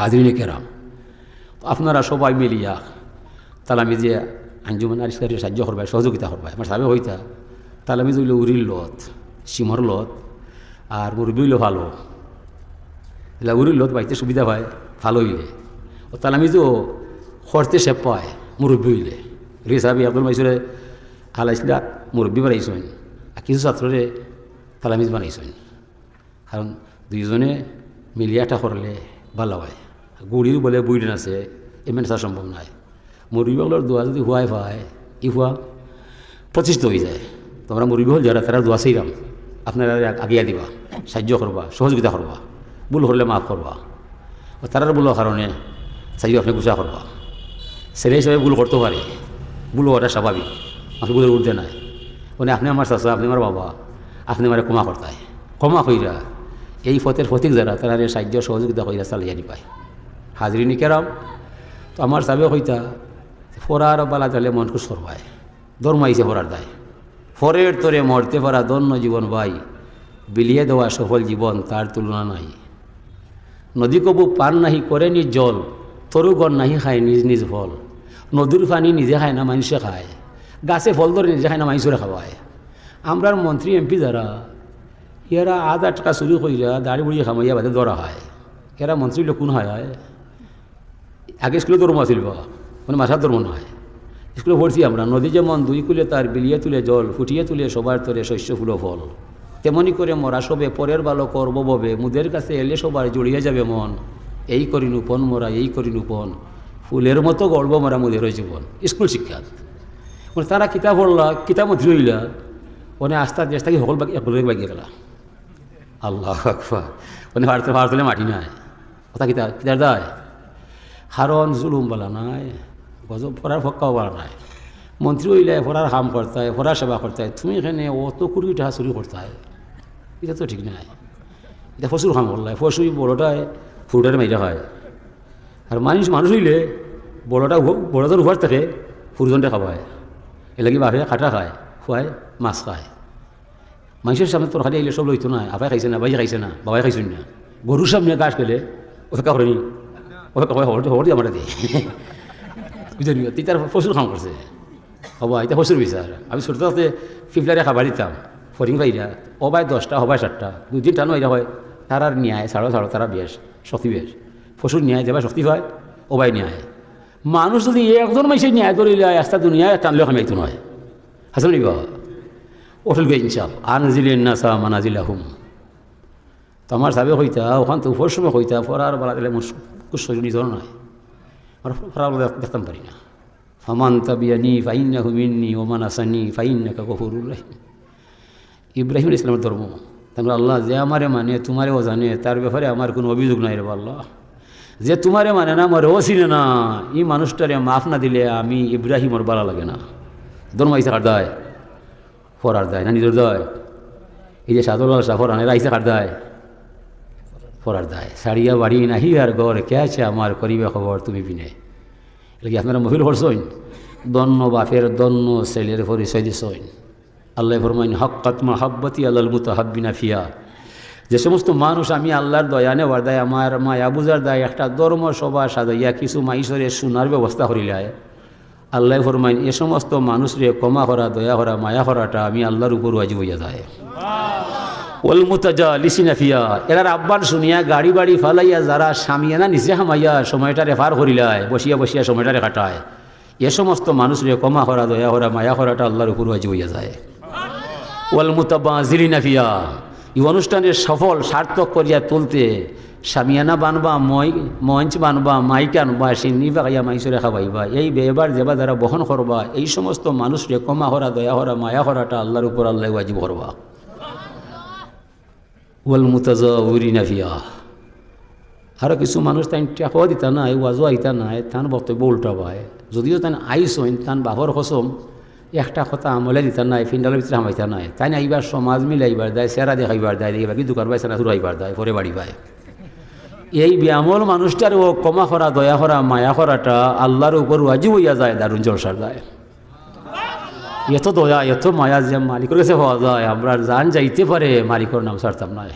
হাজরিনে কেরাম। আপনারা সবাই মিলিয়া তাহলে আমি যে আঞ্জুমান আরিস্কারের সাহায্য করবাই, সহযোগিতা করবাই। আমার সাবে হইতা তাহলে আমি জইল উরির লত সিমর লত, আর মুরবি হইল ভালো। এলা উরির লত বাইতে সুবিধা পায়, ভালো হইলে। ও তাহলে আমি তো খরতে সে পায়, মুরব্বী হইলে। রে সাহেব আব্দুল মাইসুরে হালাইছিলা মুরব্বী বানাইছেন, আর কিছু ছাত্ররে তালামিজ বানাইছেন। কারণ দুইজনে মিলিয়াটা করলে ভালো হয়। গুড়িও বলে বুইডেন আছে এমন আসা সম্ভব নয় মুরগি বাংলার দোয়া যদি হুয়াই পায় ই হুয়া প্রতিষ্ঠিত হয়ে যায়। তোমরা মুরগি হল যারা তারা দোয়া সেইরাম আপনারা আগিয়া দিবা, সাহায্য করবা সহযোগিতা করবা ভুল করলে মাফ করবা তারার ভুলের কারণে সাহায্য আপনি গুছা করবা ছেলে হিসাবে ভুল করতে পারে ভুল হওয়াটা স্বাভাবিক আপনি ভুলের উঠতে নাই। মানে আপনি আমার চাষা আপনি আমার বাবা, আপনি আমার ক্ষমা করতায় ক্ষমা কইরা এই ফতের ফতিক যারা তারা সাহায্য, সহযোগিতা কইরা চালিয়ে পায়। হাজরিনি কেরাম, তো আমার সাবে কইতা ফরার বালা তাহলে মন খুশ করবায় দরমাইছে ফরার দায়। ফরের তরে মরতে পারা দন্য জীবন ভাই, বিলিয়ে দেওয়া সফল জীবন তার তুলনা নাই। নদী কবু পান নাহি করে নিজ জল তরুগণ নাহি খায় নিজ নিজ ফল। নদীর পানি নিজে খায় না মানুষে খায়, গাছে ফল ধরে নিজে খায় না মানুষের খাওয়ায়। আমরার মন্ত্রী এমপি যারা, এরা আধা টাকা চুরি কইরা দাড়ি বুড়ি খামাইয়া বাদে ধরা হয়। এরা মন্ত্রী লোক কোন হয়? আগে স্কুলে ধর্ম আছিল বা মানে মাথার ধর্ম নয়। স্কুলে পড়ছি আমরা, নদী যেমন দুই কুলে তার বিলিয়ে তুলে জল, ফুটিয়ে তুলে সবার তরে শস্য, ফুল, ফল। তেমনি করে মরা সবে পরের ভালো করব ববে, মুদের কাছে এলে সবার জড়িয়ে যাবে মন। এই করি নুপন মরা, এই করি নুপন ফুলের মতো গর্ব মরা মুদের জীবন। স্কুল শিক্ষা মানে তারা কিতাব পড়লা, কিতাব মধ্যে রইলা। মানে আস্তা দেশ থেকে সকল একলগে বাগিয়ে গেলা। আল্লাহ মানে ভারতে ভারতলে মাটি নাই। কথা কিতা কিতার দায়। হারন জুলুম বলা নাই, গজব ফরার ফক্কাও বলা নাই। মন্ত্রী হইলে ফরার হাম করতে হয় ফরার সেবা করতে হয় তুমি এখানে অত কুড়ি টাকা চুরি করতে হয় এটা তো ঠিক নাই। এটা ফসুর হাম করলে ফসুই বড়টায় ফুটার মাইরা হয় আর মানুষ মানুষ হইলে বড়টা বড়দের উপর থাকে ফুরজনটা খাওয়ায়। এলাকি বাপে খাটা খায়, খুৱায়, মাছ খায়। মানুষের সামনে তোর খালি আইলে সব লইতো না আপাই খাইছে না, বাই খাইছে না, বাবাই খাইছেন না। গরুর সামনে গাছ পেলে ওকে করেনি। দিয়ে আমরা দিই বুঝলি তিতার ফসল খাম করছে হবা এটা ফসল বিচার আমি ছোটো থাকতে ফিফলারে খাবার দিতাম ফরিং পাইরা অবাই দশটা হবাই সাতটা। দুই দিন টানো এটা হয়। তারার ন্যায় ছাড়ো ছাড়ো তারা বেশ শক্তি বেশ ফসল ন্যায়, যাবা শক্তি হয়, অবাই ন্যায়। মানুষ যদি একজন মানুষের ন্যায় করিলে আস্তা দুনিয়ায় টানলেও খামাইতো নয় হাসান নিবা অটল গে ইনসাফ আনজিলেন নাসা মানাজিল আহুম তো আমার সাবে হইতা ওখান তো উপর সময় হইতা ফরার বেলা দিলে মুশ নিজর নয়। ফরার দেখতাম পারি না। ফামান তাবিয়ানি ফাইন্না হুমিন্নি ওমান আসানি ফাইন্না গফুরুর রহিম। ইব্রাহিম ইসলামের ধর্ম। তারপরে আল্লাহ যে আমারে মানে তোমারেও জানে, তার ব্যাপারে আমার কোনো অভিযোগ নাই রে আল্লাহ। যে তোমারে মানে না, আমার ও চিনে না। এই মানুষটারে মাফ না দিলে আমি ইব্রাহিমর বালা লাগে না। ধর্ম আইসা কার দায়। ফরার দেয়, না নিজের দায়। এই যে সাদর সাফর আনে আইসা কার দায়। ফরার দায়। সারিয়া বাড়ি নাহি আর গড়, কে আছে আমার করিবে খবর তুমি বিনে? এলাকি আপনারা মহিল করছেন দন্ন বাপের দন্ন ছেলের পরিচয় দিছেন আল্লাহ ফরমাইন হকাত মাহাব্বতি আল্লাহ মুতাহাব্বিনা ফিয়া যে সমস্ত মানুষ আমি আল্লাহর দয়া নেওয়ার দায়, আমার মায়া বুঝার দায়, একটা ধর্ম সভা সাজাইয়া কিছু মাইসরে শোনার ব্যবস্থা করিলায়। আল্লাহ ফরমাইন, এ সমস্ত মানুষরে ক্ষমা করা, দয়া করা, মায়া করাটা আমি আল্লাহর উপর ওয়াজিব হইয়া যায়। ওল মুতাজা লিসিনাফিয়া এরার আব্বার শুনিয়া গাড়ি বাড়ি ফালাইয়া যারা সামিয়ানা নিচে হামাইয়া সময়টারে পার করিলায়, বসিয়া বসিয়া সময়টারে কাটায়। এ সমস্ত মানুষরে ক্ষমা করা, দয়া করা, মায়া করাটা আল্লাহর উপর ওয়াজিব হইয়া যায়। ওয়াল মুতাবা জিলিনাফিয়া এই অনুষ্ঠানের সফল, সার্থক করিয়া তুলতে সামিয়ানা বানবা, মই মঞ্চ বানবা, মাইক আনবা, সিন্নি বাগাইয়া মাইসরে খাবাইবা এই বেবার যেবা দ্বারা বহন করবা, এই সমস্ত মানুষরে ক্ষমা করা, দয়া করা, মায়া করাটা আল্লাহর উপর আল্লাহ ওয়াজিব করবা। ওয়াল মুতাজা ফিয়া আরও কিছু মানুষ তাই টেকাও দিতা নাই, ওয়াজও আইতা নাই, তান বক্তব্য উল্টা পায়। যদিও তান আইসইন তান বাহর কসম, একটা কথা আমলে দিতা নাই, ফিন্ডালের ভিতরে হামাইতা নাই। তাই না এইবার সমাজ মিলাইবার দেয় সেরা দেখাইবার দেয়, দেখি বাকি দোকান পাইছে না ঘুরাইবার দেয় পরে বাড়ি পায়। এই ব্যামল মানুষটার ও ক্ষমা করা, দয়া করা, মায়া করাটা আল্লাহর উপর ওয়াজিব হইয়া যায়, দারুণ জলসার যায়। এত দয়া এত মায়া যে মালিকের কাছে হওয়া যায় আমরা যান যাইতে পারে মালিকর নাম সারতাম নয়